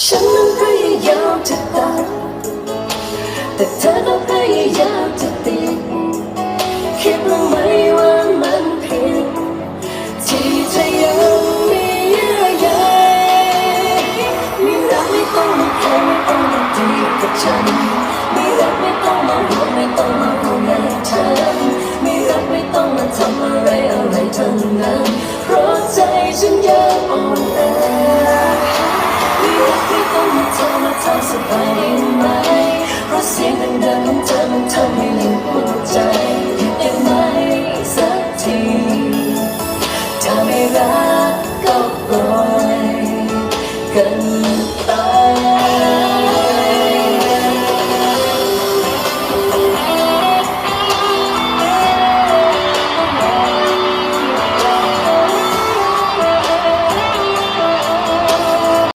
ฉันนั้นพยายามจะตัดแต่เธอก็พยายามจะติดคิดบ้างไหมว่ามันผิดที่เธอยังมีเยื่อใยมีรักไม่ต้องมาคอยไม่ต้องมาดีกับฉันมีรักไม่ต้องมาห่วงไม่ต้องมาห่วงใยฉันมีรักไม่ต้องมาทำอะไรอะไรทั้งนั้นเพราะใจฉันยังอ่อน ทาทำสบายได้ไหมเพราะเสียงดังๆของเธอมันทำให้ลืมหัวใจได้ไหมสักทีถ้าไม่รักก็ปล่อยกันไป